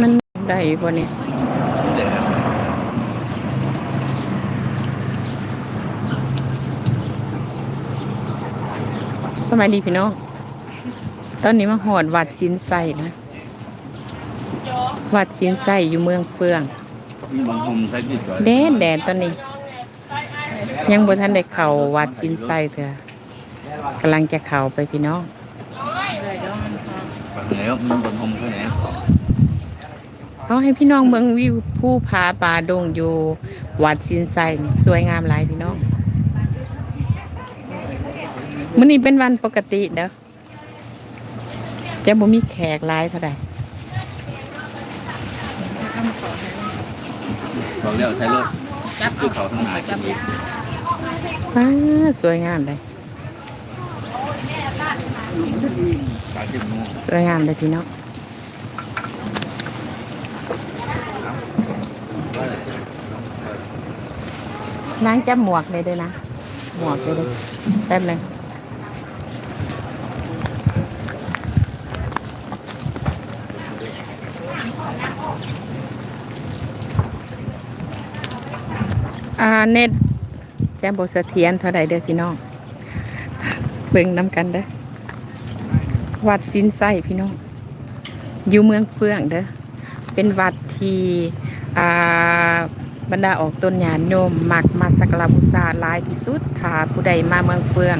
มันได้บ่เนี่ยสมัยดีพี่น้อง ตอนนี้มาหอดวัดสินไสนะ วัดสินไสอยู่เมืองเฟืองมีบางคนใช้ที่จอดแดดแดดตอนนี้ ยังบ่ทันได้เข้าวัดสินไสเถอะกำลังจะเข้าไปพี่น้องฝั่งแล้วมีบางคนแค่ไหน เอาให้พี่น้องเมืองวิวผู้ผาป่าดงอยู่วัดสินไซนี่สวยงามหลายพี่น้องมื้อนี้เป็นวันปกติเด้อจะบ่มีแขกหลายเท่าใดเขาเรียกใช้รถคือเขาทั้งหลายกันอีกว้าสวยงามเลยสายจิ้มงูสวยงามเลยพี่น้อง นางจับหมวกเลยด้วยนะ หมวกเลยด้วยแป๊บนึงอ่าเน็ตแจ้งบทเสถียรเท่าใดเด้อพี่น้อง เบิ่งน้ำกันเด้อวัดสินไส้พี่น้อง อยู่เมืองเฟื่องเด้อ เป็นวัดที่อ่า บรรดาออกต้นญาณโยมมักมาสักการะบูชาหลายที่สุดถ้าผู้ใดมาเมืองเฟื่อง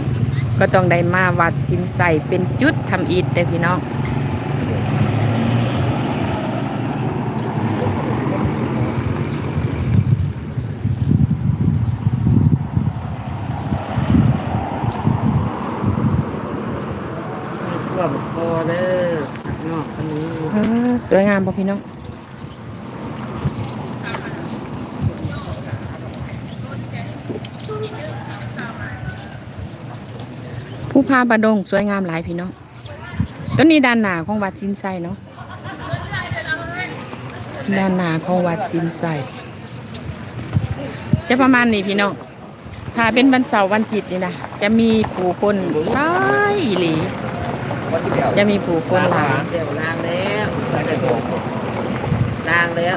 ก็ต้องได้มาวัดสินไส้เป็นจุดทำอิฐเด้อพี่น้องตัวบุกคอเด้อนอกอันนี้เออสวยงามป่ะพี่น้อง ผู้พาบาดงสวยงามหลายพี่น้องต้นนี้ด้านหน้าของวัดสินไซเนาะด้านหน้าของวัดสินไซจะประมาณนี้พี่น้องถ้าเป็นวันเสาร์วันอาทิตย์นี่นะจะมีผู้คนหลายหลีจะมีผู้คนหลายเดี๋ยวล้างแล้วล้างแล้ว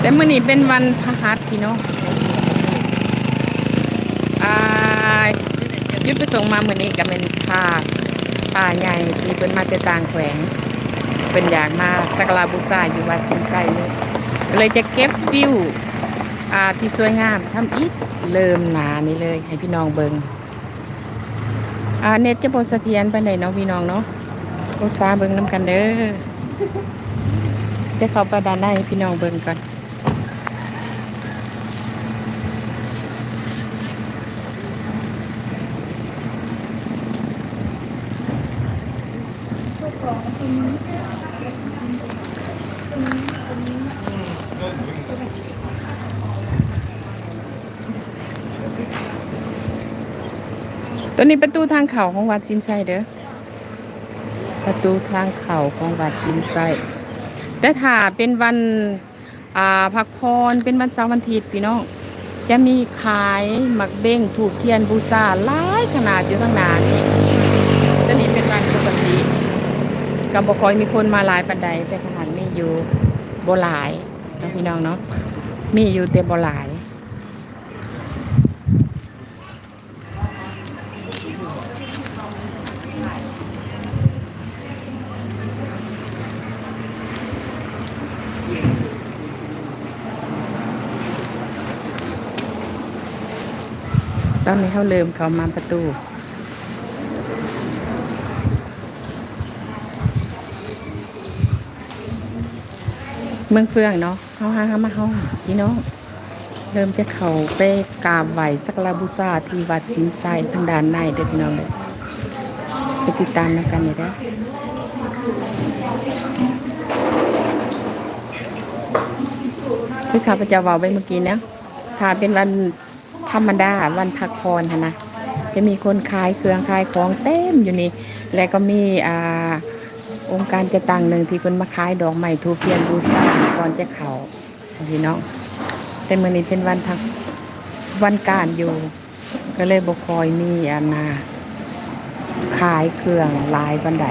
แต่มื้อนี้เป็นวันพฤหัสพี่น้องอ่ายุดประสงค์มามื้อนี้ก็เป็นผ้าผ้าใหญ่ที่เพิ่นมาแต่ต่างแขวงเพิ่นอยากมาสักการะบูชาอยู่วัดสินไสเลยเลยจะเก็บวิวอ่าที่สวยงามทำอีกเริ่มหนานี่เลย ให้พี่น้องเบิงอ่าเน็ตจะบนเสถียรไปไหนเนาะพี่น้องเนาะอุตสาห์เบิงน้ำกันเด้อจะเข้าไปด้านในให้พี่น้องเบิงก่อน ตัวนี้ประตูทางเขาของวัดสินไซเด้อ ประตูทางเขาของวัดสินไซแต่ถ้าเป็นวันอ่าพักพรเป็นวันเสาร์วันอาทิตย์พี่น้องจะมีขายหมักเบ้งถูกเทียนบูชาหลายขนาดอยู่ข้างหน้านี่ตัวนี้เป็นวันปกติ กับบคอยมีคนมาหลายปันใดแต่ขนาดมีอยู่โบหลายนะพี่น้องเนาะมีอยู่แต่โบหลายตอนนี้เขาเริ่มเขามาประตู เมืองเฟืองเนาะเขาห้ามาเขาพี่น้องเริ่มจะเข้าไปกราบไหวสักกาบูชาที่วัดสินไซทางด้านในเด้อพี่น้องเลยไปติดตามกันเลยเด้อคือข้าพเจ้าว้าไปเมื่อกี้นะถ้าเป็นวันธรรมดาวันพักพรนนะจะมีคนขายเครื่องขายของเต็มอยู่นี่ แล้วก็มีอ่า องค์การจะตังหนึ่งที่เป็นมาขายดอกไม้ทูเพียนบูชาก่อนจะเขาพี่น้องแต่เมื่อนี้เป็นวันทักวันการอยู่ ก็เลยบคอยมีอานาขายเครื่องลายบันได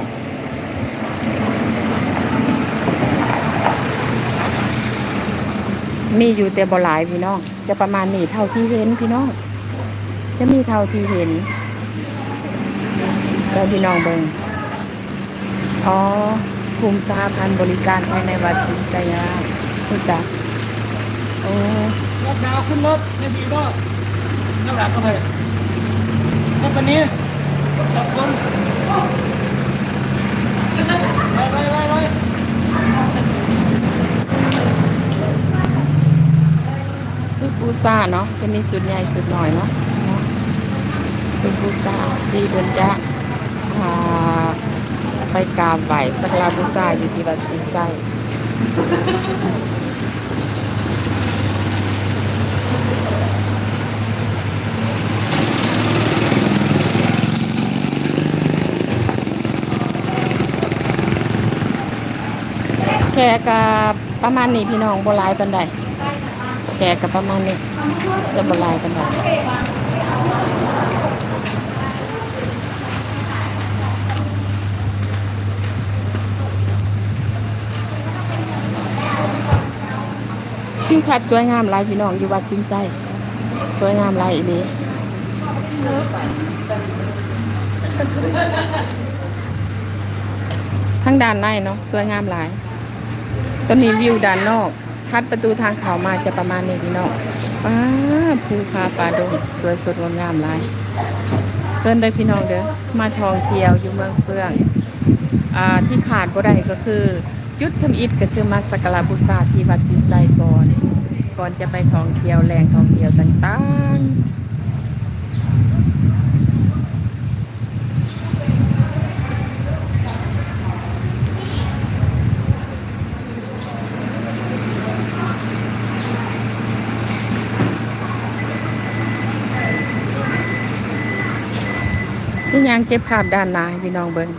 มีอยู่แต่บ่หลายพี่น้อง จะประมาณนี้เท่าที่เห็นพี่น้อง จะมีเท่าที่เห็นก็พี่น้องเบิ่ง อ๋อกลุ่มสหพันธ์บริการภายในวัดศรีสยามรู้จักโอ้รถดาวขึ้นรถไม่ดีก็น้ำหลักก็ไปรถคันนี้สองคนไปไปไปไปสุดบูซาเนาะจะมีสุดใหญ่สุดหน่อยเนาะสุดบูซาที่เดินจะพา ไปกราบไหวสักกาบูซาอยู่ที่วัดศรีไซแขกกับประมาณนี้พี่น้องโบหลายปันใดแขกกับประมาณนี้จะโบหลายปันใด ทิวทัดสวยงามหลายพี่น้องอยู่วัดสินไซสวยงามหลายอีนี้ทั้งด้านในเนาะสวยงามหลายก็มีวิวด้านนอกทัดประตูทางเขามาจะประมาณนี้พี่น้องป้าภูคาป่าดงสวยสดงดงามหลายเซินได้อพี่น้องเด้อมาท่องเที่ยวอยู่เมืองเฟือง อ่าที่ขาดบ่ได้ก็คือ จุดทำอิฐก็คือมาสักการะบูชาที่วัดสินไซก่อน ก่อนจะไปท่องเที่ยวแหล่งท่องเที่ยวต่างๆนี่ยังเก็บภาพด้านหน้าให้พี่น้องเบิ่ง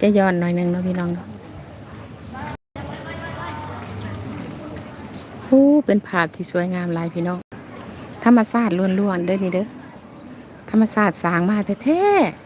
จะย้อนหน่อยหนึ่งเนาะพี่น้องโอ้เป็นภาพที่สวยงามลายพี่น้อง ธรรมศาสตร์ล้วนๆเด้อนี่เด้อ ธรรมศาสตร์สางมาแท้ๆ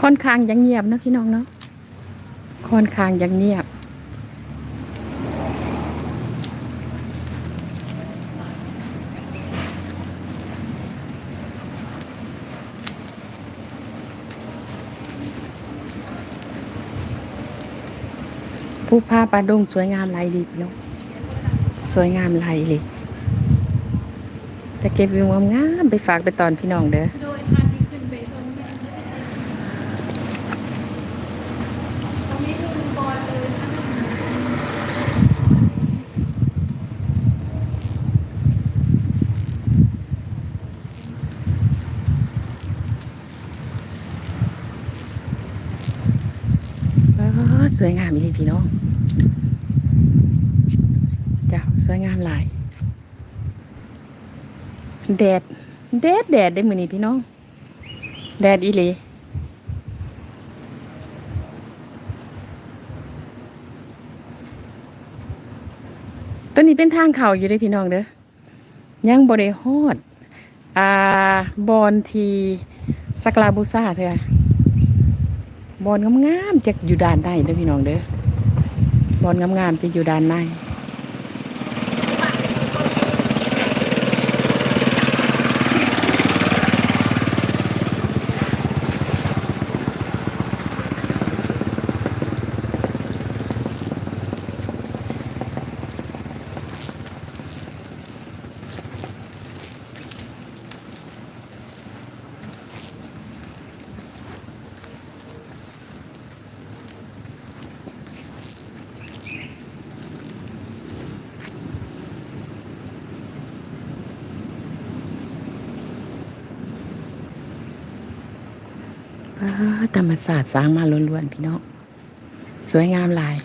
ค่อนข้างยังเงียบนะพี่น้องเนาะค่อนข้างยังเงียบ ผู้ผ้าปลาดงสวยงามหลายดีพี่น้องสวยงามหลายเลยจะเก็บวิวงามๆไปฝากไปตอนพี่น้องเด้อ โดยพาสิขึ้นไปตรงนี้ตรงนี้คือบอลเลย อ๋อ สวยงามอีหลีพี่น้องเจ้าสวยงามหลายแดดแดดแดดได้มือนี้พี่น้อง แดดอีหลีตัวนี้เป็นทางเขาอยู่เด้พี่น้องเด้อยังบริฮอดอ่าบอนทีสักลาบูซาเถอะ บอลงามๆจะอยู่ด้านในเด้อพี่น้องเด้อบอลงามๆจะอยู่ด้านใน ธรรมศาสตร์สร้างมาล้วนๆพี่น้องสวยงามหลาย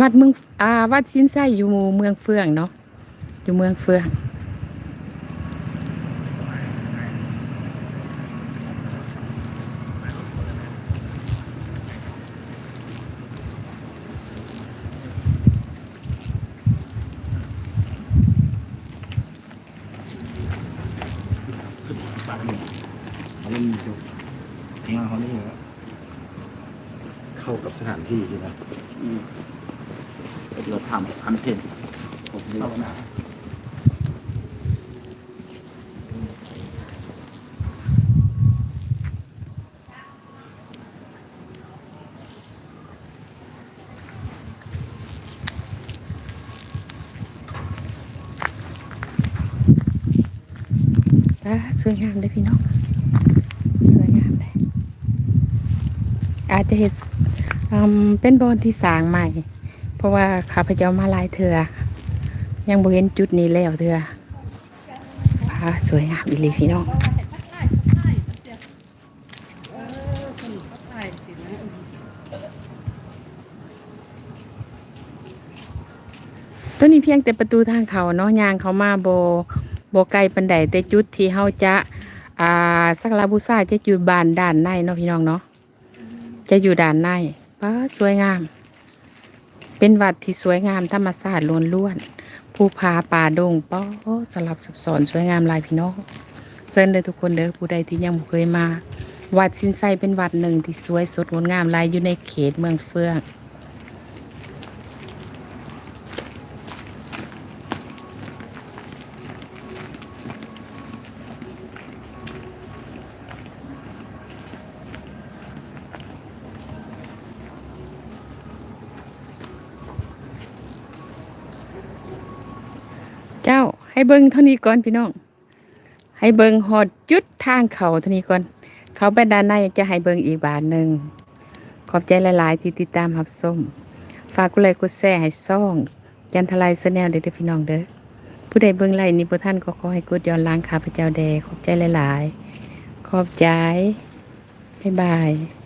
วัดเมืองอ่าวัดชินไส้อยู่เมืองเฟืองเนาะอยู่เมืองเฟือง เขาเล่นจุมาเขานี่แล้ว เข้า กับสถานที่ใช่ไหมเราทำคอนเทนต์ผมเรียกนะอ่าสวยงามเลยพี่น้อง สวยงามเลยอาจจะเห็นอืม เป็นบอนที่สางใหม่ เพราะว่าข้าพเจ้ามาลายเถื่อยังบ่เห็นจุดนี้แล้วเถื่ออ่าสวยงามอีลีพี่น้องตัวนี้เพียงแต่ประตูทางเขาเนาะยางเขามาโบโบไกลปันไดแต่จุดที่เฮาจะอ่าสักการะบูชาจะอยู่บานด้านในเนาะพี่น้องเนาะจะอยู่ด้านใน ป้าสวยงาม เป็นวัดที่สวยงามธรรมศาสตร์ล้วนล้วนภูผาป่าดงป้อสลับซับซ้อนสวยงามลายพี่น้องเซิญเลยทุกคนเด้อผู้ใดที่ยังบ่เคยมา วัดสินไซเป็นวัดหนึ่งที่สวยสดงดงามลายอยู่ในเขตเมืองเฟือง เจ้า ให้เบิ่งเท่านี้ก่อนพี่น้อง ให้เบิ่งหอดจุดทางเขาเท่านี้ก่อน เขาไปด้านในจะให้เบิ่งอีกบาทหนึ่งขอบใจหลาย ๆ ที่ติดตามรับชมฝากกดไลค์กดแชร์ให้ซ่อง จันทลายแนลเด้อพี่น้องเด้อผู้ใดเบิ่งไลค์นี้พวกท่านก็ขอให้กดย้อนล้างขาพระเจ้าแดขอบใจหลาย ๆ ขอบใจบ๊ายบาย